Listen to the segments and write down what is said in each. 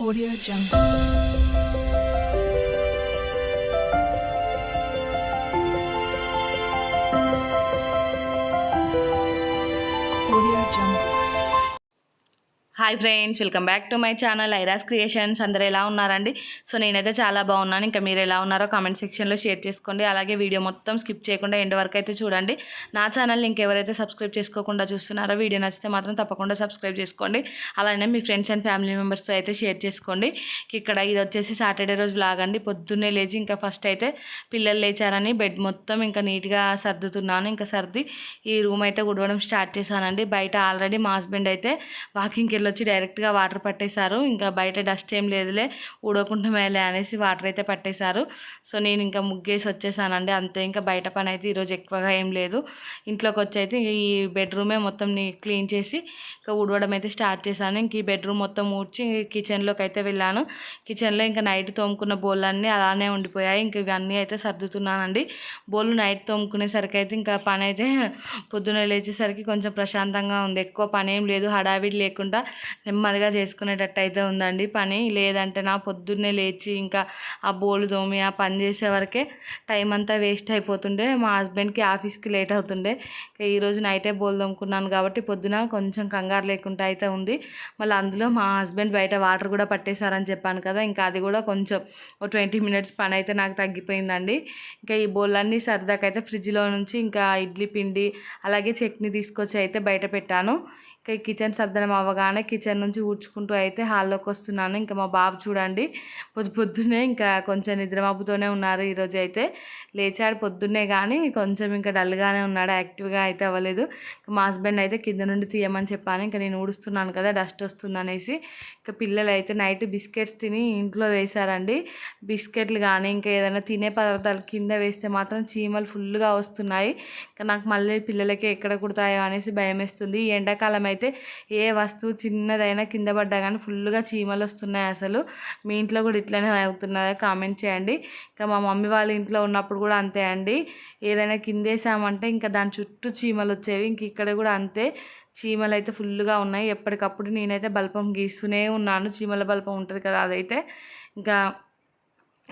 Audio Jungle. Hi friends welcome back to my channel ఐరాస్ creations. అందరు ఎలా ఉన్నారండి? So నేనైతే చాలా బాగున్నాను. ఇంకా మీరు ఎలా ఉన్నారో కామెంట్ సెక్షన్లో షేర్ చేసుకోండి. అలాగే వీడియో మొత్తం స్కిప్ చేయకుండా ఎండ్ వరకు అయితే చూడండి. నా ఛానల్ ఇంకెవరైతే సబ్స్క్రైబ్ చేసుకోకుండా చూస్తున్నారో వీడియో నచ్చితే మాత్రం తప్పకుండా సబ్స్క్రైబ్ చేసుకోండి. అలానే మీ ఫ్రెండ్స్ అండ్ ఫ్యామిలీ మెంబర్స్తో అయితే షేర్ చేసుకోండి. ఇక్కడ ఇది వచ్చేసి సాటర్డే రోజు లాగండి పొద్దున్నే లేచి ఇంకా ఫస్ట్ అయితే పిల్లలు లేచారని బెడ్ మొత్తం ఇంకా నీట్గా సర్దుతున్నాను. ఇంకా సర్ది ఈ రూమ్ అయితే గుడవడం స్టార్ట్ చేశానండి. బయట ఆల్రెడీ మా హస్బెండ్ అయితే వాకింగ్కి వెళ్ళొచ్చు డైరెక్ట్గా వాటర్ పట్టేశారు. ఇంకా బయట డస్ట్ ఏం లేదులే ఊడకుండా మేలే అనేసి వాటర్ అయితే పట్టేశారు. సో నేను ఇంకా ముగ్గేసి వచ్చేసానండి. అంతే ఇంకా బయట పని అయితే ఈరోజు ఎక్కువగా ఏం లేదు. ఇంట్లోకి వచ్చి అయితే ఈ బెడ్రూమే మొత్తం క్లీన్ చేసి ఇంకా ఊడవడం అయితే స్టార్ట్ చేశాను. ఇంక ఈ బెడ్రూమ్ మొత్తం ఊడ్చి కిచెన్లోకి అయితే వెళ్ళాను. కిచెన్లో ఇంకా నైట్ తోముకున్న బోళ్ళన్నీ అలానే ఉండిపోయాయి. ఇంక ఇవన్నీ అయితే సర్దుతున్నానండి. బోళ్ళు నైట్ తోముకునేసరికి అయితే ఇంకా పని అయితే పొద్దున లేచేసరికి కొంచెం ప్రశాంతంగా ఉంది. ఎక్కువ పని ఏం లేదు హడావిడి లేకుండా నెమ్మదిగా చేసుకునేటట్టు అయితే ఉందండి పని. లేదంటే నా పొద్దున్నే లేచి ఇంకా ఆ బోలు తోమి ఆ పని చేసే వరకే టైం అంతా వేస్ట్ అయిపోతుండే. మా హస్బెండ్కి ఆఫీస్కి లేట్ అవుతుండే. ఇంకా ఈరోజు నైటే బోలు దొమ్ముకున్నాను కాబట్టి పొద్దున కొంచెం కంగారు లేకుండా అయితే ఉంది. మళ్ళీ అందులో మా హస్బెండ్ బయట వాటర్ కూడా పట్టేశారని చెప్పాను కదా ఇంకా అది కూడా కొంచెం ఒక ట్వంటీ మినిట్స్ పని అయితే నాకు తగ్గిపోయిందండి. ఇంకా ఈ బోళ్ళన్నీ సరదాకైతే ఫ్రిడ్జ్లో నుంచి ఇంకా ఇడ్లీ పిండి అలాగే చట్నీ తీసుకొచ్చి అయితే బయట పెట్టాను. ఇంకా ఈ కిచెన్ సర్దనం అవ్వగానే కిచెన్ నుంచి ఊడ్చుకుంటూ అయితే హాల్లోకి వస్తున్నాను. ఇంకా మా బాబు చూడండి పొద్దు పొద్దున్నే ఇంకా కొంచెం నిద్రమబ్బుతోనే ఉన్నారు. ఈరోజు అయితే లేచాడు పొద్దున్నే కానీ కొంచెం ఇంకా డల్గానే ఉన్నాడు యాక్టివ్గా అయితే అవ్వలేదు. మా హస్బెండ్ అయితే కింద నుండి తీయమని చెప్పాను. ఇంకా నేను ఊడుస్తున్నాను కదా డస్ట్ వస్తుంది అనేసి. ఇంకా పిల్లలు అయితే నైట్ బిస్కెట్స్ తిని ఇంట్లో వేశారండి. బిస్కెట్లు కానీ ఇంకా ఏదైనా తినే పదార్థాలు కింద వేస్తే మాత్రం చీమలు ఫుల్గా వస్తున్నాయి. ఇంకా నాకు మళ్ళీ పిల్లలకి ఎక్కడ కుడతాయో అనేసి భయం వేస్తుంది ఈ ఎండాకాలం అయితే ఏ వస్తువు చిన్నదైనా కింద పడ్డా కానీ ఫుల్గా చీమలు వస్తున్నాయి అసలు. మీ ఇంట్లో కూడా ఇట్లనే అవుతున్నదా కామెంట్ చేయండి. ఇంకా మా మమ్మీ వాళ్ళ ఇంట్లో ఉన్నప్పుడు కూడా అంతే అండి. ఏదైనా కిందేసామంటే ఇంకా దాని చుట్టూ చీమలు వచ్చేవి. ఇంక ఇక్కడ కూడా అంతే. చీమలు అయితే ఫుల్గా ఉన్నాయి. ఎప్పటికప్పుడు నేనైతే బల్పం గీస్తూనే ఉన్నాను. చీమల బల్పం ఉంటుంది కదా అదైతే. ఇంకా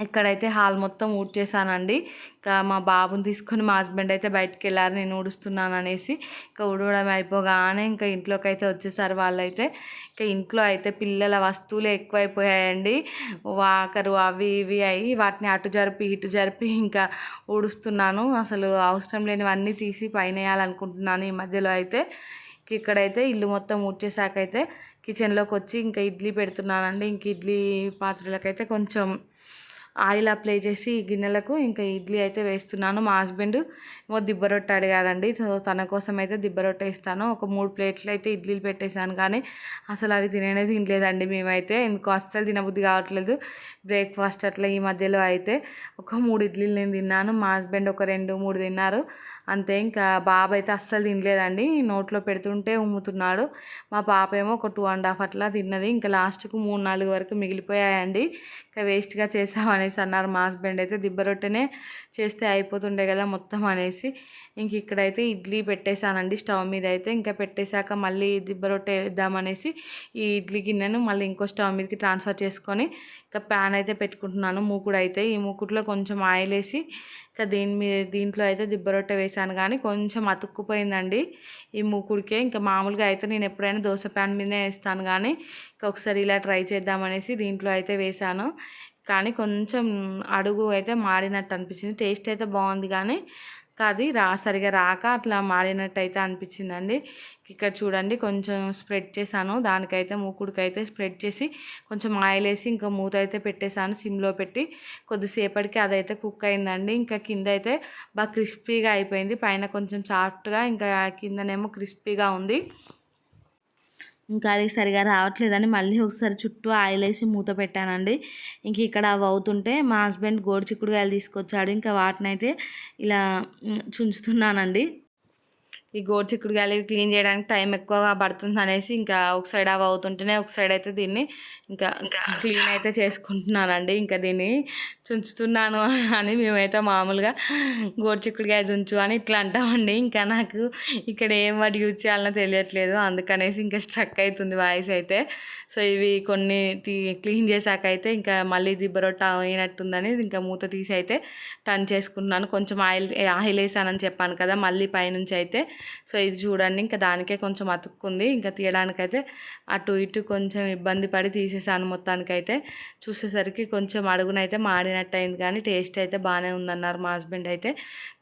ఇక్కడైతే హాల్ మొత్తం ఊడ్చేసానండి ఇంకా మా బాబుని తీసుకొని మా హస్బెండ్ అయితే బయటికి వెళ్ళారు నేను ఊడుస్తున్నాను అనేసి. ఇంకా ఊడవడం అయిపోగానే ఇంకా ఇంట్లోకి అయితే వచ్చేసారు వాళ్ళైతే. ఇంకా ఇంట్లో అయితే పిల్లల వస్తువులు ఎక్కువైపోయాయండి. వాకరు అవి ఇవి అయ్యి వాటిని అటు జరిపి ఇటు జరిపి ఇంకా ఊడుస్తున్నాను. అసలు అవసరం లేనివన్నీ తీసి పైన వేయాలనుకుంటున్నాను ఈ మధ్యలో అయితే. ఇక్కడైతే ఇల్లు మొత్తం ఊడ్చేసాకైతే కిచెన్లోకి వచ్చి ఇంకా ఇడ్లీ పెడుతున్నానండి. ఇంక ఇడ్లీ పాత్రలకైతే కొంచెం ఆయిల్ అప్లై చేసి ఈ గిన్నెలకు ఇంకా ఇడ్లీ అయితే వేస్తున్నాను. మా హస్బెండ్ ఏమో దిబ్బ రొట్టె అడిగారండి సో తన కోసం అయితే దిబ్బరొట్టె ఇస్తాను. ఒక మూడు ప్లేట్లు అయితే ఇడ్లీలు పెట్టేశాను కానీ అసలు అవి తినేనే తినలేదండి మేమైతే. ఎందుకు అస్సలు తినబుద్ధి కావట్లేదు బ్రేక్ఫాస్ట్ అట్లా ఈ మధ్యలో అయితే. ఒక మూడు ఇడ్లీలు నేను తిన్నాను. మా హస్బెండ్ ఒక రెండు మూడు తిన్నారు. అంతే ఇంకా బాబు అయితే అస్సలు తినలేదండి. నోట్లో పెడుతుంటే ఉమ్ముతున్నాడు. మా పాప ఏమో ఒక టూ అండ్ హాఫ్ అట్లా తిన్నది. ఇంకా లాస్ట్కు మూడు నాలుగు వరకు మిగిలిపోయాయండి. ఇంకా వేస్ట్గా చేసామనేసి అన్నారు మా హస్బెండ్ అయితే. దిబ్బ రొట్టెనే చేస్తే అయిపోతుండే కదా మొత్తం అనేసి. ఇంక ఇక్కడైతే ఇడ్లీ పెట్టేశానండి. స్టవ్ మీద అయితే ఇంకా పెట్టేశాక మళ్ళీ దిబ్బ రొట్టె వేద్దామనేసి ఈ ఇడ్లీ గిన్నెను మళ్ళీ ఇంకో స్టవ్ మీదకి ట్రాన్స్ఫర్ చేసుకొని ఇంకా ప్యాన్ అయితే పెట్టుకుంటున్నాను. మూకుడు అయితే ఈ మూకుడులో కొంచెం ఆయిల్ వేసి ఇంకా దీని మీద దీంట్లో అయితే దిబ్బ రొట్టె వేసాను కానీ కొంచెం అతుక్కుపోయిందండి ఈ మూకుడికే. ఇంకా మామూలుగా అయితే నేను ఎప్పుడైనా దోశ ప్యాన్ మీదనే వేస్తాను. కానీ ఇంకా ఒకసారి ఇలా ట్రై చేద్దామనేసి దీంట్లో అయితే వేసాను కానీ కొంచెం అడుగు అయితే మాడినట్టు అనిపించింది. టేస్ట్ అయితే బాగుంది. కానీ అది రా సరిగా రాక అట్లా మాడినట్టయితే అనిపించిందండి. ఇక్కడ చూడండి కొంచెం స్ప్రెడ్ చేశాను. దానికైతే మూకుడికైతే స్ప్రెడ్ చేసి కొంచెం ఆయిల్ వేసి ఇంకా మూత అయితే పెట్టేశాను సిమ్లో పెట్టి. కొద్దిసేపటికి అదైతే కుక్ అయిందండి. ఇంకా కింద అయితే బాగా క్రిస్పీగా అయిపోయింది. పైన కొంచెం సాఫ్ట్గా ఇంకా కిందనేమో క్రిస్పీగా ఉంది. ఇంకా అది సరిగా రావట్లేదని మళ్ళీ ఒకసారి చుట్టూ ఆయిల్ వేసి మూత పెట్టానండి. ఇంక ఇక్కడ అవి అవుతుంటే మా హస్బెండ్ గోడు చిక్కుడుకాయలు తీసుకొచ్చాడు. ఇంకా వాటిని అయితే ఇలా చుంచుతున్నానండి. ఈ గోరు చిక్కుడుకాయలు ఇవి క్లీన్ చేయడానికి టైం ఎక్కువగా పడుతుంది అనేసి ఇంకా ఒక సైడ్ అవి అవుతుంటేనే ఒక సైడ్ అయితే దీన్ని ఇంకా క్లీన్ అయితే చేసుకుంటున్నానండి. ఇంకా దీన్ని చుంచుతున్నాను అని మేమైతే మామూలుగా గోరు చిక్కుడుకాయ చుంచు అని ఇట్లా అంటామండి. ఇంకా నాకు ఇక్కడ ఏం వాటి యూజ్ చేయాలనో తెలియట్లేదు. అందుకనేసి ఇంకా స్ట్రక్ అవుతుంది వాయిస్ అయితే. సో ఇవి కొన్ని తీ క్లీన్ చేశాక అయితే ఇంకా మళ్ళీ దిబ్బరొట్ట అయినట్టుందని ఇంకా మూత తీసి అయితే టర్న్ చేసుకుంటున్నాను. కొంచెం ఆయిల్ ఆయిల్ వేసానని చెప్పాను కదా మళ్ళీ పైనుంచి అయితే సో ఇది చూడండి ఇంకా దానికే కొంచెం అతుక్కుంది. ఇంకా తీయడానికైతే అటు ఇటు కొంచెం ఇబ్బంది పడి తీసేసాను మొత్తానికైతే. చూసేసరికి కొంచెం అడుగునైతే మాడినట్టు అయింది కానీ టేస్ట్ అయితే బాగానే ఉందన్నారు మా హస్బెండ్ అయితే.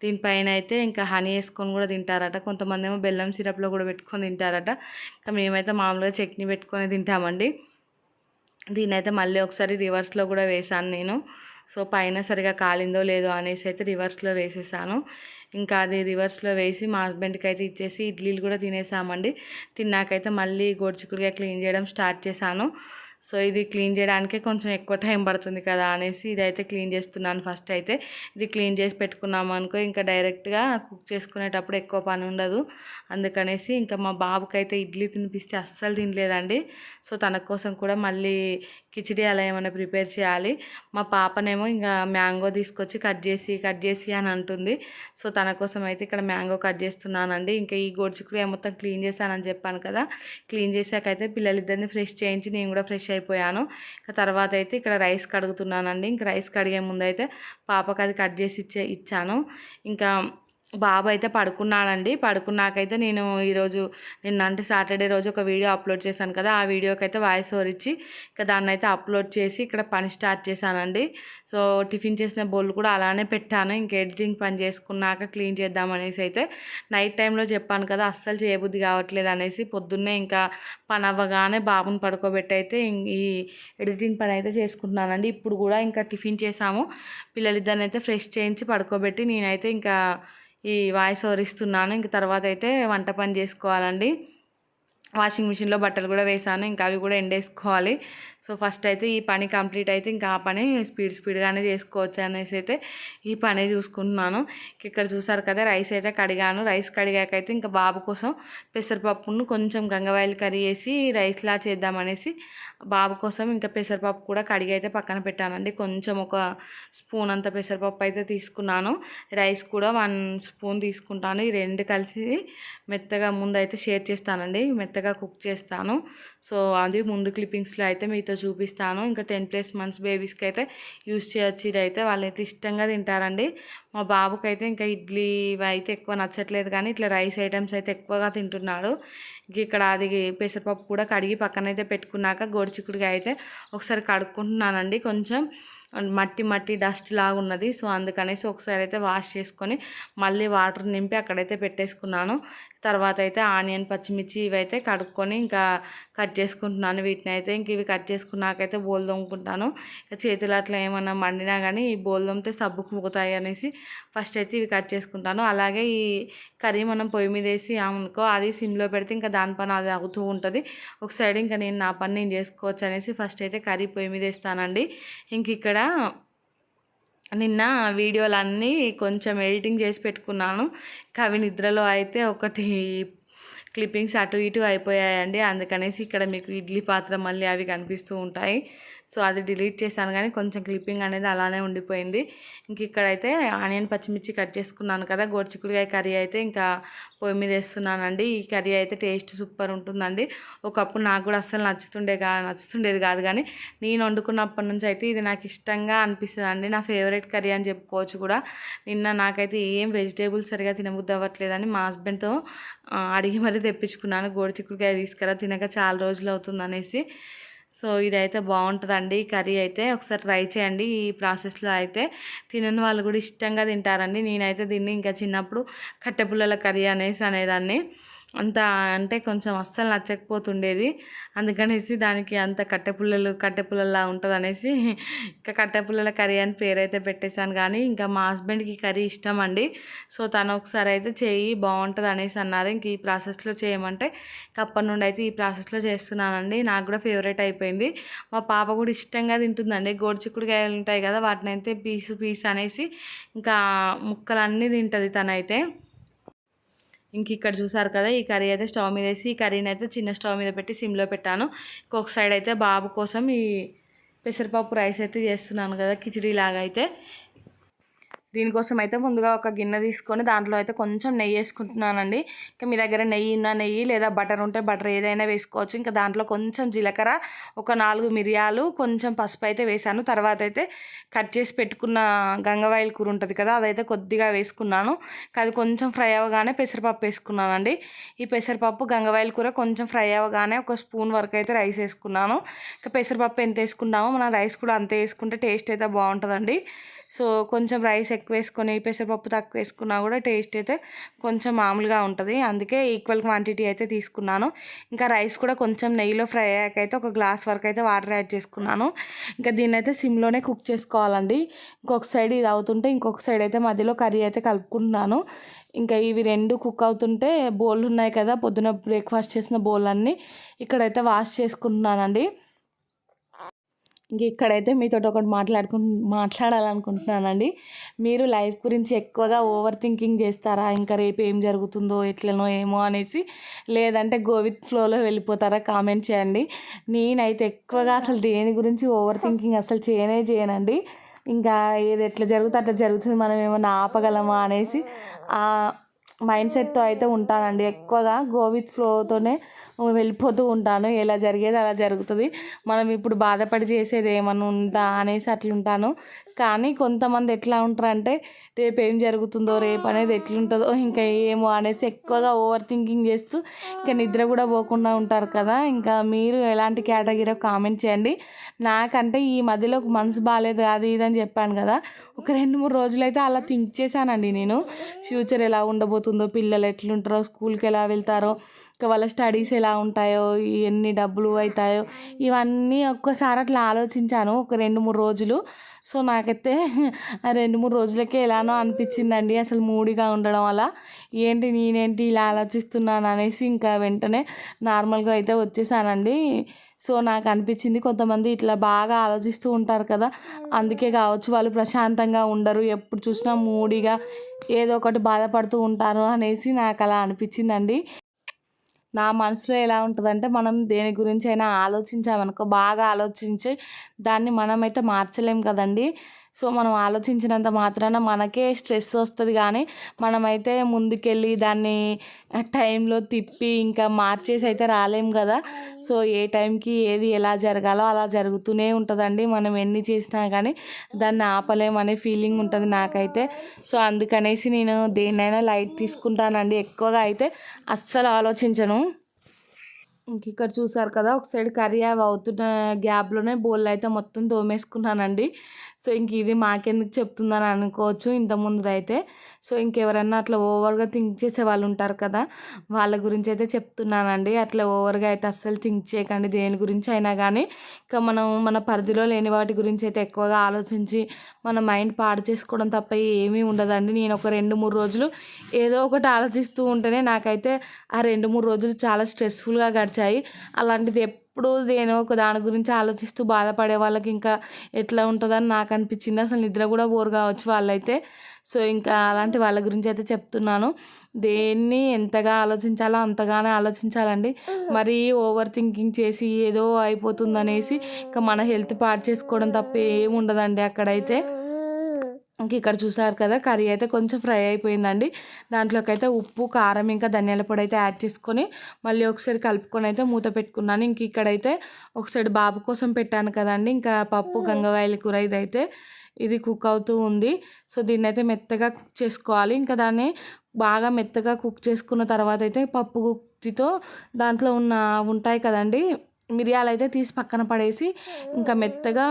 దీనిపైన అయితే ఇంకా హనీ వేసుకొని కూడా తింటారట. కొంతమంది ఏమో బెల్లం సిరప్లో కూడా పెట్టుకొని తింటారట. ఇంకా మేమైతే మామూలుగా చట్నీ పెట్టుకొని తింటామండి. దీని అయితే మళ్ళీ ఒకసారి రివర్స్లో కూడా వేసాను నేను. సో పైన సరిగా కాలిందో లేదో అనేసి అయితే రివర్స్లో వేసేసాను. ఇంకా అది రివర్స్లో వేసి మా హస్బెండ్కి అయితే ఇచ్చేసి ఇడ్లీలు కూడా తినేసామండి. తిన్నాకైతే మళ్ళీ గోడ్చికుడిగా క్లీన్ చేయడం స్టార్ట్ చేశాను. సో ఇది క్లీన్ చేయడానికే కొంచెం ఎక్కువ టైం పడుతుంది కదా అనేసి ఇదైతే క్లీన్ చేస్తున్నాను ఫస్ట్ అయితే. ఇది క్లీన్ చేసి పెట్టుకున్నాము అనుకో ఇంకా డైరెక్ట్గా కుక్ చేసుకునేటప్పుడు ఎక్కువ పని ఉండదు. అందుకనేసి ఇంకా మా బాబుకి అయితే ఇడ్లీ తినిపిస్తే అస్సలు తినలేదండి. సో తన కోసం కూడా మళ్ళీ కిచిడి అలా ఏమైనా ప్రిపేర్ చేయాలి. మా పాపనేమో ఇంకా మ్యాంగో తీసుకొచ్చి కట్ చేసి కట్ చేసి అని అంటుంది. సో తన కోసం అయితే ఇక్కడ మ్యాంగో కట్ చేస్తున్నానండి. ఇంకా ఈ గోడ్చిక్కుడు మొత్తం క్లీన్ చేశానని చెప్పాను కదా. క్లీన్ చేశాకైతే పిల్లలిద్దరిని ఫ్రెష్ చేయించి నేను కూడా ఫ్రెష్ అయిపోయాను. ఇంకా తర్వాత అయితే ఇక్కడ రైస్ కడుగుతున్నానండి. ఇంకా రైస్ కడిగే ముందు అయితే పాపకి అది కట్ చేసి ఇచ్చే ఇచ్చాను. ఇంకా బాబు అయితే పడుకున్నాడండి. పడుకున్నాకైతే నేను ఈరోజు నిన్న అంటే సాటర్డే రోజు ఒక వీడియో అప్లోడ్ చేశాను కదా ఆ వీడియోకి అయితే వాయిస్ ఓవర్ ఇచ్చి ఇంకా దాన్ని అయితే అప్లోడ్ చేసి ఇక్కడ పని స్టార్ట్ చేశానండి. సో టిఫిన్ చేసిన బొల్లు కూడా అలానే పెట్టాను. ఇంక ఎడిటింగ్ పని చేసుకున్నాక క్లీన్ చేద్దామనేసి అయితే నైట్ టైంలో చెప్పాను కదా అస్సలు చేయబుద్ధి కావట్లేదు అనేసి పొద్దున్నే ఇంకా పని అవ్వగానే బాబుని పడుకోబెట్టి అయితే ఈ ఎడిటింగ్ పని అయితే చేసుకుంటున్నానండి. ఇప్పుడు కూడా ఇంకా టిఫిన్ చేసాము పిల్లలిద్దరిని అయితే ఫ్రెష్ చేయించి పడుకోబెట్టి నేనైతే ఇంకా ఈ వాయిస్ ఓవర్ ఇస్తున్నాను. ఇంక తర్వాత అయితే వంట పని చేసుకోవాలండి. వాషింగ్ మిషన్లో బట్టలు కూడా వేసాను. ఇంకా అవి కూడా ఎండేసుకోవాలి. సో ఫస్ట్ అయితే ఈ పని కంప్లీట్ అయితే ఇంకా ఆ పని స్పీడ్ స్పీడ్గానే చేసుకోవచ్చు అనేసి అయితే ఈ పని చూసుకుంటున్నాను. ఇక్కడ చూసారు కదా రైస్ అయితే కడిగాను. రైస్ కడిగాకైతే ఇంకా బాబు కోసం పెసరపప్పును కొంచెం గంగవాయిల్ కర్రీ వేసి రైస్లా చేద్దామనేసి బాబు కోసం ఇంకా పెసరపప్పు కూడా కడిగి అయితే పక్కన పెట్టానండి. కొంచెం ఒక స్పూన్ అంత పెసరపప్పు అయితే తీసుకున్నాను. రైస్ కూడా వన్ స్పూన్ తీసుకుంటాను. ఈ రెండు కలిసి మెత్తగా ముందు అయితే షేర్ చేస్తానండి. మెత్తగా కుక్ చేస్తాను. సో అది ముందు క్లిప్పింగ్స్లో అయితే మీతో చూపిస్తాను. ఇంకా టెన్ ప్లస్ మంత్స్ బేబీస్కి అయితే యూస్ చేయొచ్చు ఇదైతే. వాళ్ళైతే ఇష్టంగా తింటారండి. మా బాబుకైతే ఇంకా ఇడ్లీ ఇవి అయితే ఎక్కువ నచ్చట్లేదు కానీ ఇట్లా రైస్ ఐటమ్స్ అయితే ఎక్కువగా తింటున్నాడు. ఇంక ఇక్కడ అది పెసరపప్పు కూడా కడిగి పక్కనైతే పెట్టుకున్నాక గోడిచిక్కుడిగా అయితే ఒకసారి కడుక్కుంటున్నానండి. కొంచెం మట్టి మట్టి డస్ట్ లాగా ఉన్నది. సో అందుకనేసి ఒకసారి అయితే వాష్ చేసుకొని మళ్ళీ వాటర్ నింపి అక్కడైతే పెట్టేసుకున్నాను. తర్వాత అయితే ఆనియన్ పచ్చిమిర్చి ఇవైతే కడుక్కొని ఇంకా కట్ చేసుకుంటున్నాను. వీటిని అయితే ఇంక ఇవి కట్ చేసుకున్నాకైతే బోల్ తోముకుంటాను చేతులు అట్లా ఏమన్నా మండినా కానీ ఈ బోల్ దొమ్మితే సబ్బుకు ముగుతాయి అనేసి ఫస్ట్ అయితే ఇవి కట్ చేసుకుంటాను. అలాగే ఈ కర్రీ మనం పొయ్యి మీద వేసి అనుకో అది సిమ్లో పెడితే ఇంకా దాని పని అది అవుతూ ఉంటుంది. ఒక సైడ్ ఇంకా నేను నా పని నేను చేసుకోవచ్చు అనేసి ఫస్ట్ అయితే కర్రీ పొయ్యి మీద వేస్తానండి. ఇంక ఇక్కడ నిన్న వీడియోలన్నీ కొంచెం ఎడిటింగ్ చేసి పెట్టుకున్నాను. కవి నిద్రలో అయితే ఒకటి క్లిప్పింగ్స్ అటు ఇటు అయిపోయాయండి. అందుకనేసి ఇక్కడ మీకు ఇడ్లీ పాత్ర మళ్ళీ అవి కనిపిస్తూ ఉంటాయి. సో అది డిలీట్ చేశాను కానీ కొంచెం క్లిప్పింగ్ అనేది అలానే ఉండిపోయింది. ఇంక ఇక్కడైతే ఆనియన్ పచ్చిమిర్చి కట్ చేసుకున్నాను కదా గోడ్చిక్కుడుకాయ కర్రీ అయితే ఇంకా పొయ్యి మీద వేస్తున్నానండి. ఈ కర్రీ అయితే టేస్ట్ సూపర్ ఉంటుందండి. ఒకప్పుడు నాకు కూడా అస్సలు నచ్చుతుండే కా నచ్చుతుండేది కాదు కానీ నేను వండుకున్నప్పటి నుంచి అయితే ఇది నాకు ఇష్టంగా అనిపిస్తుంది అండి నా ఫేవరెట్ కర్రీ అని చెప్పుకోవచ్చు కూడా. నిన్న నాకైతే ఏం వెజిటేబుల్స్ సరిగా తినబుద్ధి అవ్వట్లేదని మా హస్బెండ్తో అడిగి మరీ తెప్పించుకున్నాను. గోడిచిక్కుడుకాయ తీసుకురా తినక చాలా రోజులు అవుతుంది అనేసి సో ఇదైతే బాగుంటుందండి. కర్రీ అయితే ఒకసారి ట్రై చేయండి. ఈ ప్రాసెస్లో అయితే తినని వాళ్ళు కూడా ఇష్టంగా తింటారండి. నేనైతే దీన్ని ఇంకా చిన్నప్పుడు కట్టెపుల్లల కర్రీ అనేసి అనేదాన్ని. అంత అంటే కొంచెం అస్సలు నచ్చకపోతుండేది. అందుకనేసి దానికి అంత కట్టెపుల్లలు కట్టెపుల్లలా ఉంటుంది అనేసి ఇంకా కట్టెపుల్లల కర్రీ అని పేరైతే పెట్టేశాను. కానీ ఇంకా మా హస్బెండ్కి కర్రీ ఇష్టం అండి సో తను ఒకసారి అయితే చేయి బాగుంటుంది అనేసి అన్నారు. ఇంక ఈ ప్రాసెస్లో చేయమంటే అప్పటి నుండి అయితే ఈ ప్రాసెస్లో చేస్తున్నానండి. నాకు కూడా ఫేవరెట్ అయిపోయింది. మా పాప కూడా ఇష్టంగా తింటుందండి. గోడుచిక్కుడుకాయలు ఉంటాయి కదా వాటిని అయితే పీసు పీస్ అనేసి ఇంకా ముక్కలన్నీ తింటుంది తనైతే. ఇంక ఇక్కడ చూసారు కదా ఈ కర్రీ అయితే స్టవ్ మీద వేసి ఈ కర్రీని అయితే చిన్న స్టవ్ మీద పెట్టి సిమ్లో పెట్టాను. ఇంకొక సైడ్ అయితే బాబు కోసం ఈ పెసరపప్పు రైస్ అయితే చేస్తున్నాను కదా కిచిడీ లాగా అయితే. దీనికోసం అయితే ముందుగా ఒక గిన్నె తీసుకొని దాంట్లో అయితే కొంచెం నెయ్యి వేసుకుంటున్నానండి. ఇంకా మీ దగ్గర నెయ్యి ఉన్న నెయ్యి లేదా బటర్ ఉంటే బటర్ ఏదైనా వేసుకోవచ్చు. ఇంకా దాంట్లో కొంచెం జీలకర్ర ఒక నాలుగు మిరియాలు కొంచెం పసుపు అయితే వేసాను తర్వాత అయితే కట్ చేసి పెట్టుకున్న గంగవాయిల్ కూర ఉంటుంది కదా అదైతే కొద్దిగా వేసుకున్నాను. అది కొంచెం ఫ్రై అవ్వగానే పెసరపప్పు వేసుకున్నానండి. ఈ పెసరపప్పు గంగవాయిల్ కూర కొంచెం ఫ్రై అవ్వగానే ఒక స్పూన్ వరకు అయితే రైస్ వేసుకున్నాను. ఇంకా పెసరపప్పు ఎంత వేసుకున్నామో మనం రైస్ కూడా అంతే వేసుకుంటే టేస్ట్ అయితే బాగుంటుందండి. సో కొంచెం రైస్ ఎక్కువ వేసుకొని పెసరపప్పు తక్కువ వేసుకున్నా కూడా టేస్ట్ అయితే కొంచెం మామూలుగా ఉంటుంది. అందుకే ఈక్వల్ క్వాంటిటీ అయితే తీసుకున్నాను. ఇంకా రైస్ కూడా కొంచెం నెయ్యిలో ఫ్రై అయ్యాక అయితే ఒక గ్లాస్ వరకు అయితే వాటర్ యాడ్ చేసుకున్నాను. ఇంకా దీన్ని అయితే సిమ్లోనే కుక్ చేసుకోవాలండి. ఇంకొక సైడ్ ఇది అవుతుంటే ఇంకొక సైడ్ అయితే మధ్యలో కర్రీ అయితే కలుపుకుంటున్నాను. ఇంకా ఇవి రెండు కుక్ అవుతుంటే బౌల్ ఉన్నాయి కదా పొద్దున బ్రేక్ఫాస్ట్ చేసిన బౌల్ అన్నీ ఇక్కడైతే వాష్ చేసుకుంటున్నానండి. ఇంక ఇక్కడైతే మీతో ఒకటి మాట్లాడుకు మాట్లాడాలనుకుంటున్నానండి. మీరు లైఫ్ గురించి ఎక్కువగా ఓవర్ థింకింగ్ చేస్తారా? ఇంకా రేపు ఏం జరుగుతుందో ఎట్లనో ఏమో అనేసి లేదంటే గోవిత్ ఫ్లోలో వెళ్ళిపోతారా కామెంట్ చేయండి. నేనైతే ఎక్కువగా అసలు దేని గురించి ఓవర్ థింకింగ్ అసలు చేయనే చేయనండి. ఇంకా ఏది ఎట్లా జరుగుతుంది అట్లా జరుగుతుంది మనం ఏమైనా ఆపగలమా అనేసి మైండ్ సెట్తో అయితే ఉంటానండి. ఎక్కువగా గోవిత్ ఫ్లోతోనే వెళ్ళిపోతూ ఉంటాను. ఎలా జరిగేది అలా జరుగుతుంది. మనం ఇప్పుడు బాధపడి చేసేది ఏమన్నా ఉందా అనేసి అట్లుంటాను కానీ కొంతమంది ఎట్లా ఉంటారంటే రేపు ఏం జరుగుతుందో రేపు అనేది ఎట్లుంటుందో ఇంకా ఏమో అనేసి ఎక్కువగా ఓవర్ థింకింగ్ చేస్తూ ఇంకా నిద్ర కూడా పోకుండా ఉంటారు కదా. ఇంకా మీరు ఎలాంటి కేటగిరీ కామెంట్ చేయండి. నాకంటే ఈ మధ్యలో మనసు బాగాలేదు అది ఇది అని చెప్పాను కదా. ఒక రెండు మూడు రోజులైతే అలా థింక్ చేశానండి నేను. ఫ్యూచర్ ఎలా ఉండబోతుందో పిల్లలు ఎట్లుంటారో స్కూల్కి ఎలా వెళ్తారో ఇంకా వాళ్ళ స్టడీస్ ఎలా ఉంటాయో ఎన్ని డబ్బులు అవుతాయో ఇవన్నీ ఒక్కసారి అట్లా ఆలోచించాను ఒక రెండు మూడు రోజులు. సో నాకైతే ఆ రెండు మూడు రోజులకే ఎలానో అనిపించిందండి అసలు మూడిగా ఉండడం వల్ల. ఏంటి నేనేంటి ఇలా ఆలోచిస్తున్నాను అనేసి ఇంకా వెంటనే నార్మల్గా అయితే వచ్చేసానండి. సో నాకు అనిపించింది కొంతమంది ఇట్లా బాగా ఆలోచిస్తూ ఉంటారు కదా అందుకే కావచ్చు వాళ్ళు ప్రశాంతంగా ఉండరు. ఎప్పుడు చూసినా మూడిగా ఏదో ఒకటి బాధపడుతూ ఉంటారు అనేసి నాకు అలా అనిపించిందండి. నా మనసులో ఎలా ఉంటుందంటే మనం దేని గురించి అయినా ఆలోచించామనుకో బాగా ఆలోచించి దాన్ని మనమైతే మార్చలేం కదండి. సో మనం ఆలోచించినంత మాత్రాన మనకే స్ట్రెస్ వస్తుంది కానీ మనమైతే ముందుకెళ్ళి దాన్ని టైంలో తిప్పి ఇంకా మార్చేసి అయితే రాలేం కదా సో ఏ టైంకి ఏది ఎలా జరగాలో అలా జరుగుతూనే ఉంటుందండి. మనం ఎన్ని చేసినా కానీ దాన్ని ఆపలేమనే ఫీలింగ్ ఉంటుంది నాకైతే. సో అందుకనేసి నేను దేన్నైనా లైట్ తీసుకుంటానండి. ఎక్కువగా అయితే అస్సలు ఆలోచించను. ఇక్కడ చూసారు కదా ఒక సైడ్ కర్రీ అవి అవుతున్న గ్యాప్లోనే బోల్ అయితే మొత్తం తోమేసుకున్నానండి. సో ఇంక ఇది మాకెందుకు చెప్తుందని అనుకోవచ్చు ఇంతకుముందు అయితే సో ఇంకెవరన్నా అట్లా ఓవర్గా థింక్ చేసే వాళ్ళు ఉంటారు కదా వాళ్ళ గురించి అయితే చెప్తున్నానండి. అట్లా ఓవర్గా అయితే అస్సలు థింక్ చేయకండి దేని గురించి అయినా కానీ ఇంకా మనం మన పరిధిలో లేని వాటి గురించి అయితే ఎక్కువగా ఆలోచించి మన మైండ్ పాడు చేసుకోవడం తప్ప ఏమీ ఉండదండి. నేను ఒక రెండు మూడు రోజులు ఏదో ఒకటి ఆలోచిస్తూ ఉంటేనే నాకైతే ఆ రెండు మూడు రోజులు చాలా స్ట్రెస్ఫుల్గా వచ్చాయి. అలాంటిది ఎప్పుడు నేను ఒక దాని గురించి ఆలోచిస్తూ బాధపడే వాళ్ళకి ఇంకా ఎట్లా ఉంటుందని నాకు అనిపించింది. అసలు నిద్ర కూడా బోర్ కావచ్చు వాళ్ళైతే. సో ఇంకా అలాంటి వాళ్ళ గురించి అయితే చెప్తున్నాను. దేన్ని ఎంతగా ఆలోచించాలో అంతగానే ఆలోచించాలండి. మరి ఓవర్ థింకింగ్ చేసి ఏదో అయిపోతుందనేసి ఇంకా మన హెల్త్ పాడు చేసుకోవడం తప్ప ఏమి ఉండదండి అక్కడైతే. ఇంక ఇక్కడ చూసారు కదా కర్రీ అయితే కొంచెం ఫ్రై అయిపోయిందండి. దాంట్లోకి అయితే ఉప్పు కారం ఇంకా ధనియాల పొడి అయితే యాడ్ చేసుకొని మళ్ళీ ఒకసారి కలుపుకొని అయితే మూత పెట్టుకున్నాను. ఇంక ఇక్కడైతే ఒకసారి బాబు కోసం పెట్టాను కదండి ఇంకా పప్పు గంగవాయల కూర ఇదైతే ఇది కుక్ అవుతూ ఉంది. సో దీన్ని అయితే మెత్తగా కుక్ చేసుకోవాలి. ఇంకా దాన్ని బాగా మెత్తగా కుక్ చేసుకున్న తర్వాత అయితే పప్పు గుత్తితో దాంట్లో ఉన్న ఉంటాయి కదండి మిరియాలు అయితే తీసి పక్కన పడేసి ఇంకా మెత్తగా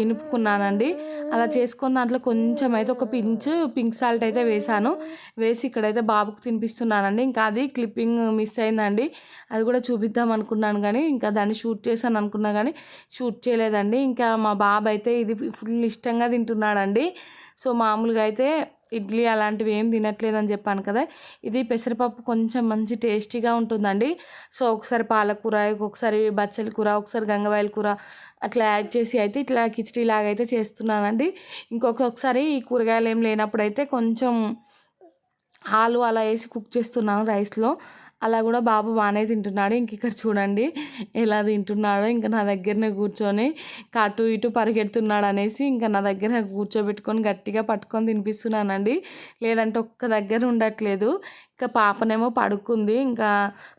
ఇనుపుకున్నానండి. అలా చేసుకున్న దాంట్లో కొంచెం అయితే ఒక పించ్ పింక్ సాల్ట్ అయితే వేసాను వేసి ఇక్కడైతే బాబుకు తినిపిస్తున్నానండి. ఇంకా అది క్లిప్పింగ్ మిస్ అయిందండి. అది కూడా చూపిద్దాం అనుకున్నాను కానీ ఇంకా దాన్ని షూట్ చేశాను అనుకున్నా కానీ షూట్ చేయలేదండి. ఇంకా మా బాబు అయితే ఇది ఫుల్ ఇష్టంగా తింటున్నాడండి. సో మామూలుగా అయితే ఇడ్లీ అలాంటివి ఏం తినట్లేదని చెప్పాను కదా ఇది పెసరపప్పు కొంచెం మంచి టేస్టీగా ఉంటుందండి. సో ఒకసారి పాలకూర ఒకసారి బచ్చల కూర ఒకసారి గంగవాయల కూర అట్లా యాడ్ చేసి అయితే ఇట్లా కిచడీ లాగా అయితే చేస్తున్నానండి. ఇంకొకసారి ఈ కూరగాయలు ఏం లేనప్పుడు అయితే కొంచెం ఆలు అలా వేసి కుక్ చేస్తున్నాను రైస్లో. అలా కూడా బాబు బాగానే తింటున్నాడు. ఇంక ఇక్కడ చూడండి ఎలా తింటున్నాడో. ఇంకా నా దగ్గరనే కూర్చొని ఇంకా అటు ఇటు పరిగెడుతున్నాడు అనేసి ఇంకా నా దగ్గర కూర్చోబెట్టుకొని గట్టిగా పట్టుకొని తినిపిస్తున్నానండి. లేదంటే ఒక్క దగ్గర ఉండట్లేదు. ఇంకా పాపనేమో పడుకుంది. ఇంకా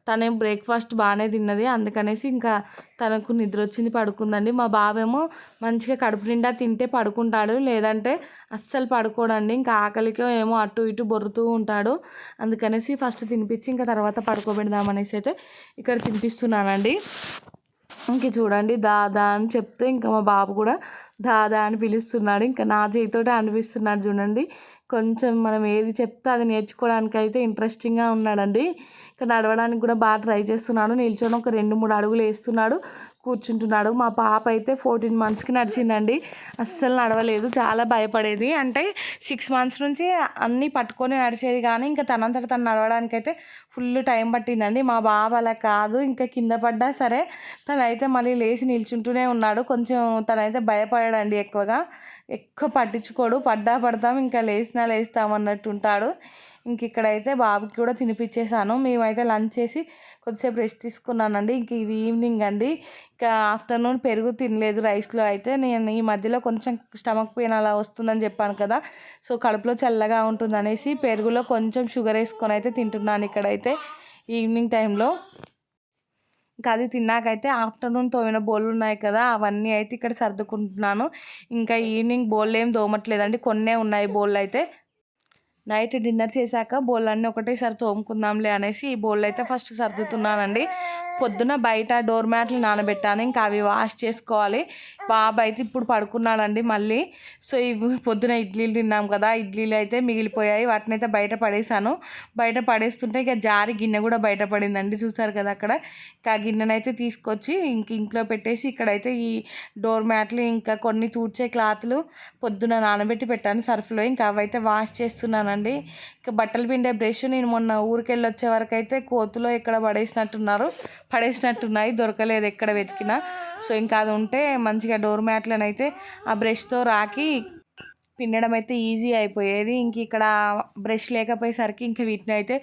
తనే బ్రేక్ఫాస్ట్ బాగానే తిన్నది. అందుకనేసి ఇంకా తనకు నిద్ర వచ్చింది పడుకుందండి. మా బాబేమో మంచిగా కడుపు నిండా తింటే పడుకుంటాడు. లేదంటే అస్సలు పడుకోడండి. ఇంకా ఆకలికో ఏమో అటు ఇటు బొర్రుతూ ఉంటాడు. అందుకనేసి ఫస్ట్ తినిపించి ఇంకా తర్వాత పడుకోబెడదామనేసి అయితే ఇక్కడ తినిపిస్తున్నానండి. ఇంక చూడండి దాదా అని చెప్తే ఇంకా మా బాబు కూడా దాదా అని పిలుస్తున్నాడు. ఇంకా నా చేతితోటే అనిపిస్తున్నాడు చూడండి. కొంచెం మనం ఏది చెప్తే అది నేర్చుకోవడానికి అయితే ఇంట్రెస్టింగ్గా ఉన్నాడండి. ఇంకా నడవడానికి కూడా బాగా ట్రై చేస్తున్నాడు. నిల్చొని ఒక రెండు మూడు అడుగులు వేస్తున్నాడు. కూర్చుంటున్నాడు. మా పాప అయితే ఫోర్టీన్ మంత్స్కి నడిచిందండి. అస్సలు నడవలేదు. చాలా భయపడేది. అంటే సిక్స్ మంత్స్ నుంచి అన్నీ పట్టుకొని నడిచేది కానీ ఇంకా తనంతట తను నడవడానికైతే ఫుల్ టైం పట్టిందండి. మా బాబు అలా కాదు. ఇంకా కింద పడ్డా సరే. తనైతే మళ్ళీ లేచి నిల్చుంటూనే ఉన్నాడు. కొంచెం తనైతే భయపడాడండి ఎక్కువగా. ఎక్కువ పట్టించుకోడు. పడ్డా పడతాం ఇంకా లేచినా లేస్తాం అన్నట్టు ఉంటాడు. ఇంక ఇక్కడైతే బాబుకి కూడా తినిపించేసాను మేమైతే లంచ్ చేసి కొద్దిసేపు రెస్ట్ తీసుకున్నానండి. ఇంక ఇది ఈవినింగ్ అండి. ఇంకా ఆఫ్టర్నూన్ పెరుగు తినలేదు రైస్లో అయితే. నేను ఈ మధ్యలో కొంచెం స్టమక్ పెయిన్ అలా వస్తుందని చెప్పాను కదా. సో కడుపులో చల్లగా ఉంటుంది అనేసి పెరుగులో కొంచెం షుగర్ వేసుకొని అయితే తింటున్నాను ఇక్కడైతే ఈవినింగ్ టైంలో. ఇంకా అది తిన్నాకైతే ఆఫ్టర్నూన్ తోమిన బోళ్ళు ఉన్నాయి కదా అవన్నీ అయితే ఇక్కడ సర్దుకుంటున్నాను. ఇంకా ఈవినింగ్ బోళ్ళు ఏం తోమట్లేదండి కొన్నే ఉన్నాయి బోళ్ళు అయితే. నైట్ డిన్నర్ చేశాక బోల్ అన్నీ ఒకటేసారి తోముకుందాంలే అనేసి ఈ బోళ్ళు అయితే ఫస్ట్ సర్దుతున్నానండి. పొద్దున బయట డోర్ మ్యాట్లు నానబెట్టాను. ఇంకా అవి వాష్ చేసుకోవాలి. బాబు అయితే ఇప్పుడు పడుకున్నాడండి మళ్ళీ. సో ఇవి పొద్దున ఇడ్లీలు తిన్నాం కదా. ఇడ్లీలు అయితే మిగిలిపోయాయి. వాటిని అయితే బయట పడేసాను బయట పడేస్తుంటే ఇక జారి గిన్నె కూడా బయట పడిందండి. చూసారు కదా అక్కడ. ఇంకా గిన్నెనైతే తీసుకొచ్చి ఇంక ఇంట్లో పెట్టేసి ఇక్కడైతే ఈ డోర్ మ్యాట్లు ఇంకా కొన్ని తూడ్చే క్లాత్లు పొద్దున నానబెట్టి పెట్టాను సర్ఫ్లో. ఇంకా అవైతే వాష్ చేస్తున్నానండి. ఇంకా బట్టలు పిండే బ్రష్ నేను మొన్న ఊరికి వెళ్ళి వచ్చే వరకు అయితే కోతులో ఇక్కడ పడేసినట్టున్నారు. పడేసినట్టున్నాయి దొరకలేదు ఎక్కడ వెతికినా. సో ఇంకా అది ఉంటే మంచిగా డోర్ మ్యాట్లను అయితే ఆ బ్రష్తో రాకి పిండడం అయితే ఈజీ అయిపోయేది. ఇంక ఇక్కడ బ్రష్ లేకపోయేసరికి ఇంకా వీటిని అయితే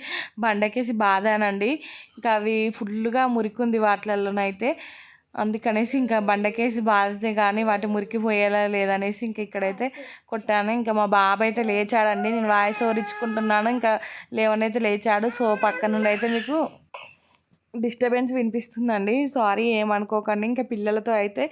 బండకేసి బాధానండి ఇంకా అవి ఫుల్గా మురికుంది వాటిలలోనైతే. అందుకనేసి ఇంకా బండకేసి బాధితే కానీ వాటి మురికి పోయేలా లేదనేసి ఇంకా ఇక్కడైతే కొట్టాను. ఇంకా మా బాబాయ్ అయితే లేచాడండి. నేను వాయిస్ ఓవర్ ఇచ్చుకుంటున్నాను. ఇంకా లేవనైతే లేచాడు. సో పక్క నుండి అయితే మీకు డిస్టర్బెన్స్ వినిపిస్తుందండి. సారీ ఏమనుకోకండి. ఇంకా పిల్లలతో అయితే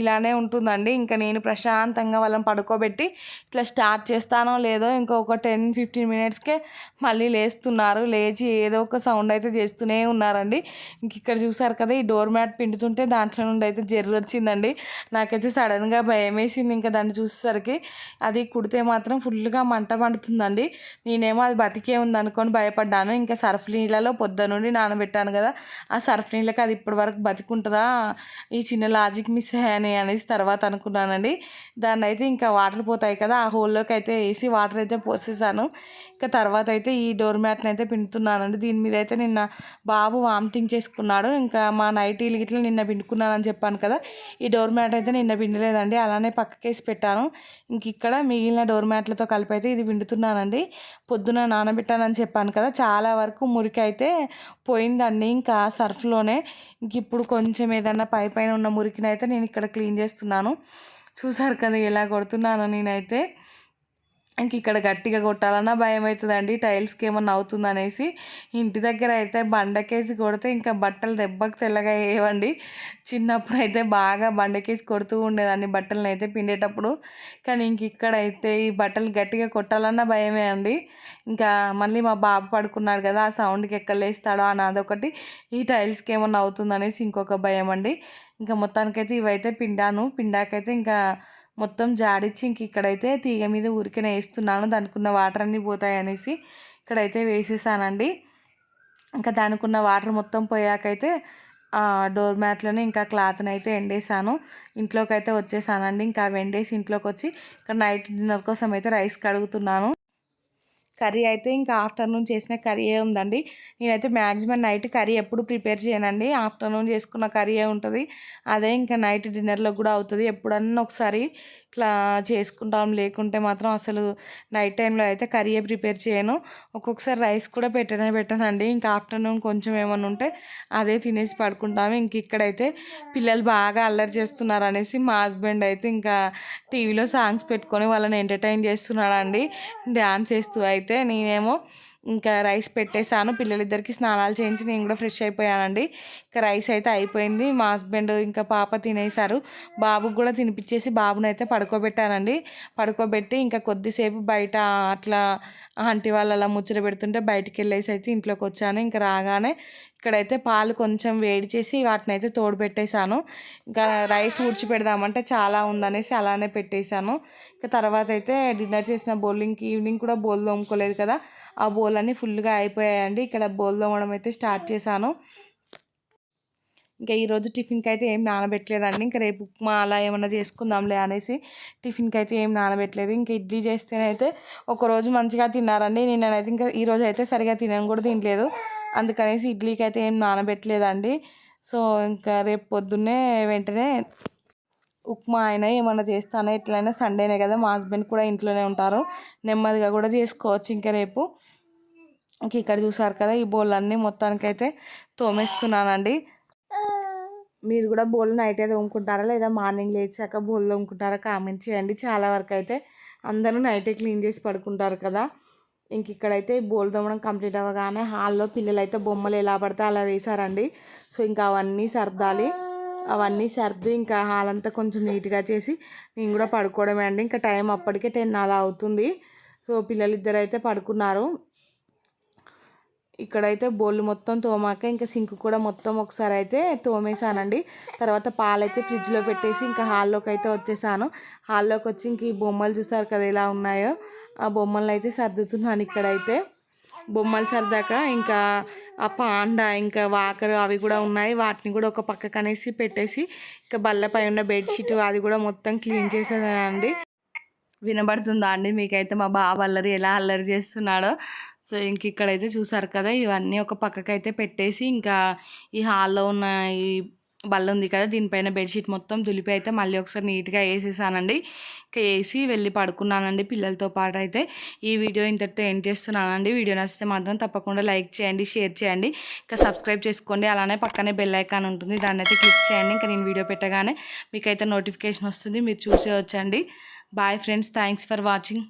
ఇలానే ఉంటుందండి. ఇంకా నేను ప్రశాంతంగా వాళ్ళని పడుకోబెట్టి ఇట్లా స్టార్ట్ చేస్తానో లేదో ఇంకొక టెన్ ఫిఫ్టీన్ మినిట్స్కే మళ్ళీ లేస్తున్నారు. లేచి ఏదో ఒక సౌండ్ అయితే చేస్తూనే ఉన్నారండి. ఇంక ఇక్కడ చూసారు కదా ఈ డోర్ మ్యాట్ పిండుతుంటే దాంట్లో నుండి అయితే జర్రు వచ్చిందండి. నాకైతే సడన్గా భయం వేసింది ఇంకా దాన్ని చూసేసరికి. అది కుడితే మాత్రం ఫుల్గా మంట మండుతుందండి. నేనేమో అది బతికే ఉంది అనుకొని భయపడ్డాను. ఇంకా సర్ఫ్ నీళ్ళలో పొద్దు నుండి నానబెట్టాను కదా ఆ సర్ఫ్ నీళ్ళకి అది ఇప్పటి వరకు బతికుంటుందా? ఈ చిన్న లాజిక్ మిస్ అయ్యాని అనేసి తర్వాత అనుకున్నానండి. దాన్ని అయితే ఇంకా వాటర్ పోతాయి కదా ఆ హోల్లోకి అయితే వేసి వాటర్ అయితే పోసేసాను. ఇంకా తర్వాత అయితే ఈ డోర్ మ్యాట్ని అయితే పిండుతున్నానండి. దీని మీద అయితే నిన్న బాబు వామిటింగ్ చేసుకున్నాడు. ఇంకా మా నైటీలు గిట్ల నిన్న పిండుకున్నానని చెప్పాను కదా ఈ డోర్ మ్యాట్ అయితే నిన్న పిండలేదండి. అలానే పక్కకేసి పెట్టాను. ఇంక ఇక్కడ మిగిలిన డోర్ మ్యాట్లతో కలిపి అయితే ఇది పిండుతున్నానండి. పొద్దున నానబెట్టానని చెప్పాను కదా చాలా వరకు మురికి అయితే పోయిందండి ఇంకా సర్ఫ్లోనే. ఇంక ఇప్పుడు కొంచెం ఏదన్నా పై పైన ఉన్న మురికిని అయితే నేను ఇక్కడ క్లీన్ చేస్తున్నాను. చూసారు కదా ఎలా కొడుతున్నాను నేనైతే. ఇంక ఇక్కడ గట్టిగా కొట్టాలన్నా భయం అవుతుందండి టైల్స్కి ఏమన్నా అవుతుంది అనేసి ఇంటి దగ్గర అయితే బండకేసి కొడితే ఇంకా బట్టలు దెబ్బకు తెల్లగా వేయవండి చిన్నప్పుడు అయితే బాగా బండకేసి కొడుతూ ఉండేదాన్ని బట్టలను అయితే పిండేటప్పుడు. కానీ ఇంక ఇక్కడైతే అయితే ఈ బట్టలు గట్టిగా కొట్టాలన్నా భయమే అండి. ఇంకా మళ్ళీ మా బాబు పడుకున్నాడు కదా ఆ సౌండ్కి ఎక్కడ లేస్తాడో అని అదొకటి. ఈ టైల్స్కి ఏమన్నా అవుతుంది అనేసి ఇంకొక భయం అండి. ఇంకా మొత్తానికైతే ఇవైతే పిండాను. పిండాకైతే ఇంకా మొత్తం జాడిచ్చి ఇంక ఇక్కడైతే తీగ మీద ఉరికిన వేస్తున్నాను. దానికి ఉన్న వాటర్ అన్నీ పోతాయి అనేసి ఇక్కడైతే వేసేసానండి. ఇంకా దానికి ఉన్న వాటర్ మొత్తం పోయాకైతే డోర్ మ్యాట్లను ఇంకా క్లాత్ని అయితే ఎండేసాను. ఇంట్లోకి అయితే వచ్చేసానండి. ఇంకా అవి ఎండేసి ఇంట్లోకి వచ్చి ఇక్కడ నైట్ డిన్నర్ కోసం అయితే రైస్ కడుగుతున్నాను. కర్రీ అయితే ఇంకా ఆఫ్టర్నూన్ చేసిన కర్రీయే ఉందండి. నేనైతే మ్యాక్సిమం నైట్ కర్రీ ఎప్పుడు ప్రిపేర్ చేయనండి. ఆఫ్టర్నూన్ చేసుకున్న కర్రీయే ఉంటుంది. అదే ఇంకా నైట్ డిన్నర్లో కూడా అవుతుంది. ఎప్పుడన్నా ఒకసారి ఇట్లా చేసుకుంటాం లేకుంటే మాత్రం అసలు నైట్ టైంలో అయితే కర్రీయే ప్రిపేర్ చేయను. ఒక్కొక్కసారి రైస్ కూడా పెట్టనే పెట్టనండి. ఇంకా ఆఫ్టర్నూన్ కొంచెం ఏమైనా ఉంటే అదే తినేసి పడుకుంటాము. ఇంక ఇక్కడైతే పిల్లలు బాగా అల్లరి చేస్తున్నారు అనేసి మా హస్బెండ్ అయితే ఇంకా టీవీలో సాంగ్స్ పెట్టుకొని వాళ్ళని ఎంటర్టైన్ చేస్తున్నాడండి. డ్యాన్స్ చేస్తూ అయితే నేనేమో ఇంకా రైస్ పెట్టేశాను. పిల్లలిద్దరికి స్నానాలు చేయించి నేను కూడా ఫ్రెష్ అయిపోయానండి. ఇంకా రైస్ అయితే అయిపోయింది. మా హస్బెండ్ ఇంకా పాప తినేశారు. బాబుకి కూడా తినిపించేసి బాబుని అయితే పడుకోబెట్టానండి. పడుకోబెట్టి ఇంకా కొద్దిసేపు బయట అట్లా ఆంటీ వాళ్ళు అలా ముచ్చట పెడుతుంటే బయటికి వెళ్ళేసి అయితే ఇంట్లోకి వచ్చాను. ఇంకా రాగానే ఇక్కడైతే పాలు కొంచెం వేడి చేసి వాటిని అయితే తోడు పెట్టేశాను ఇంకా రైస్ ఉడిచి పెడదామంటే చాలా ఉందనేసి అలానే పెట్టేశాను. ఇంకా తర్వాత అయితే డిన్నర్ చేసిన బౌల్ ఇంక ఈవినింగ్ కూడా బౌల్ తోముకోలేదు కదా ఆ బౌల్ అన్నీ ఫుల్గా అయిపోయాయండి. ఇక్కడ బౌల్ తోమడం అయితే స్టార్ట్ చేశాను. ఇంకా ఈరోజు టిఫిన్కి అయితే ఏం నానబెట్టలేదండి. ఇంకా రేపు ఉప్మా అలా ఏమన్నా చేసుకుందాంలే అనేసి టిఫిన్కి అయితే ఏం నానబెట్టలేదు. ఇంకా ఇడ్లీ చేస్తేనైతే ఒకరోజు మంచిగా తిన్నారండి. నేనైతే ఇంకా ఈరోజు అయితే సరిగా తినను కూడా తినలేదు. అందుకనేసి ఇడ్లీకి అయితే ఏం నానబెట్టలేదండి. సో ఇంకా రేపు పొద్దున్నే వెంటనే ఉప్మా అయినా ఏమన్నా చేస్తాను ఎట్లయినా సండేనే కదా మా హస్బెండ్ కూడా ఇంట్లోనే ఉంటారు. నెమ్మదిగా కూడా చేసుకోవచ్చు ఇంకా రేపు. ఇంక ఇక్కడ చూసారు కదా ఈ బౌల్ అన్నీ మొత్తానికైతే తోమేస్తున్నానండి. మీరు కూడా బోల్ నైట్ అయితే తోముకుంటారా లేదా మార్నింగ్ లేచాక బౌల్ తోముకుంటారా కామెంట్ చేయండి. చాలా వరకు అయితే అందరూ నైటే క్లీన్ చేసి పడుకుంటారు కదా. ఇంక ఇక్కడైతే బోల్ తోమడం కంప్లీట్ అవ్వగానే హాల్లో పిల్లలు అయితే బొమ్మలు ఎలా పడితే అలా వేశారండి. సో ఇంకా అవన్నీ సర్దాలి. అవన్నీ సర్ది ఇంకా హాల్ అంతా కొంచెం నీట్గా చేసి నేను కూడా పడుకోవడమే అండి. ఇంకా టైం అప్పటికే టెన్ అలా అవుతుంది. సో పిల్లలు ఇద్దరు అయితే పడుకున్నారు. ఇక్కడైతే బోళ్ళు మొత్తం తోమాక ఇంకా సింక్ కూడా మొత్తం ఒకసారి అయితే తోమేశానండి. తర్వాత పాలైతే ఫ్రిడ్జ్లో పెట్టేసి ఇంకా హాల్లోకి అయితే వచ్చేసాను. హాల్లోకి వచ్చి ఇంక ఈ బొమ్మలు చూసారు కదా ఎలా ఉన్నాయో. ఆ బొమ్మలను అయితే సర్దుతున్నాను ఇక్కడైతే. బొమ్మలు సర్దాక ఇంకా ఆ పాండ ఇంకా వాకరు అవి కూడా ఉన్నాయి. వాటిని కూడా ఒక పక్కకు అనేసి పెట్టేసి ఇంకా బల్లపై ఉన్న బెడ్షీట్ అది కూడా మొత్తం క్లీన్ చేసేదానండి వినబడుతుందా అండి? మీకైతే మా బాబు అల్లరి ఎలా అల్లరి చేస్తున్నాడో. సో ఇంక ఇక్కడైతే చూసారు కదా ఇవన్నీ ఒక పక్కకైతే పెట్టేసి ఇంకా ఈ హాల్లో ఉన్న ఈ బల్ల ఉంది కదా దీనిపైన బెడ్షీట్ మొత్తం దులిపి అయితే మళ్ళీ ఒకసారి నీట్గా వేసేసానండి ఇంకా వేసి వెళ్ళి పడుకున్నానండి పిల్లలతో పాటు అయితే. ఈ వీడియో ఇంతటితో ఎండ్ చేస్తున్నానండి. వీడియో నచ్చితే మాత్రం తప్పకుండా లైక్ చేయండి షేర్ చేయండి. ఇంకా సబ్స్క్రైబ్ చేసుకోండి. అలానే పక్కనే బెల్ ఐకాన్ ఉంటుంది. దాన్ని అయితే క్లిక్ చేయండి. ఇంకా నేను వీడియో పెట్టగానే మీకైతే నోటిఫికేషన్ వస్తుంది. మీరు చూసే వచ్చండి bye friends. Thanks for watching.